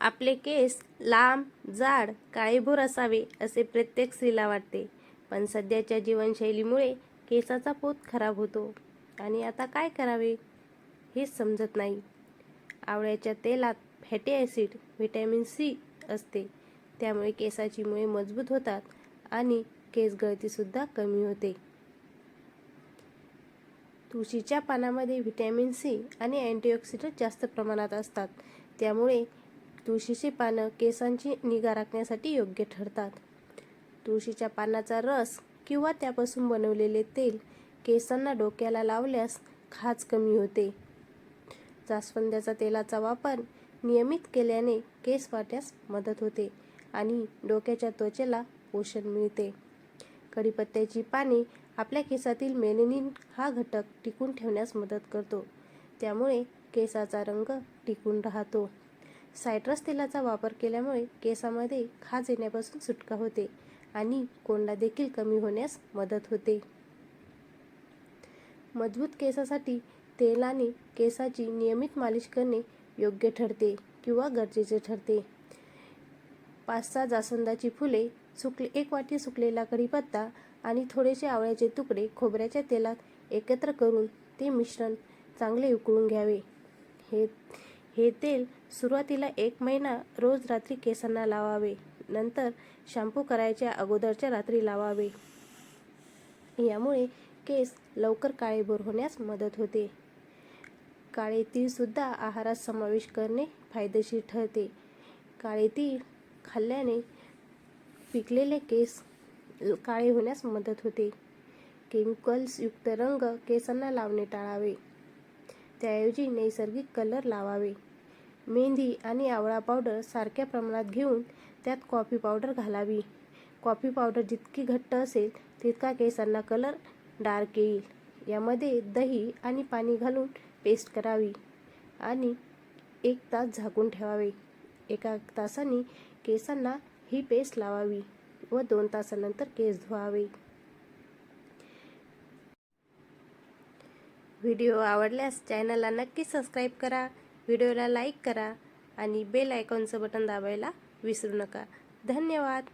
आपले केस लांब जाड काळेभोर असावे असे प्रत्येक स्त्रीला वाटते. पण सध्याच्या जीवनशैलीमुळे केसाचा पोत खराब होतो. आणि आता काय करावे? हेच समजत नाही. आवळ्याच्या तेलात फॅटी ॲसिड व्हिटॅमिन सी असते. त्यामुळे केसाची मुळे मजबूत होतात आणि केस गळतीसुद्धा कमी होते. तुळशीच्या पानामध्ये व्हिटॅमिन सी आणि अँटीऑक्सिडंट जास्त प्रमाणात असतात. त्यामुळे तुळशीची पानं केसांची निगा राखण्यासाठी योग्य ठरतात. तुळशीच्या पानाचा रस किंवा त्यापासून बनवलेले तेल केसांना डोक्याला लावल्यास खाज कमी होते. जास्वंदाच्या तेलाचा वापर नियमित केल्याने केस वाटण्यास मदत होते आणि डोक्याच्या त्वचेला पोषण मिळते. कढीपत्त्याची पाने आपल्या केसातील मेलेनिन हा घटक टिकून ठेवण्यास मदत करतो. त्यामुळे केसाचा रंग टिकून राहतो. सायट्रस तेलाचा वापर केल्यामुळे केसामध्ये खाज येण्यापासून सुटका होते आणि कोंडा देखील कमी होण्यास मदत होते. मजबूत केसासाठी तेलाने केसाची नियमित मालिश करणे योग्य ठरते किंवा गरजेचे ठरते. पाच सहा जास्वंदाची फुले सुकले एक वाटी सुकलेला कढीपत्ता आणि थोडेसे आवळ्याचे तुकडे खोबऱ्याच्या तेलात एकत्र करून ते मिश्रण चांगले उकळून घ्यावे. हे हे तेल सुरुवातीला एक महिना रोज रात्री केसांना लावावे. नंतर शॅम्पू करायच्या अगोदरच्या रात्री लावावे. यामुळे केस लवकर काळेभोर होण्यास मदत होते. काळे तीळसुद्धा आहारात समावेश करणे फायदेशीर ठरते. काळे तीळ खाल्ल्याने पिकलेले केस काळे होण्यास मदत होते. केमिकल्सयुक्त रंग केसांना लावणे टाळावे. त्याऐवजी नैसर्गिक कलर लावावे. मेहंदी आणि आवळा पावडर सारख्या प्रमाणात घेऊन त्यात कॉफी पावडर घालावी. कॉफी पावडर जितकी घट्ट असेल तितका केसांना कलर डार्क येईल. यामध्ये दही आणि पाणी घालून पेस्ट करावी आणि एक तास झाकून ठेवावे. एका तासाने केसांना ही पेस्ट लावावी व दोन तासानंतर केस धुवावे. व्हिडिओ आवडल्यास चॅनलला नक्की सबस्क्राईब करा व्हिडिओला लाईक करा आणि बेल आयकॉनचं बटन दाबायला विसरू नका. धन्यवाद!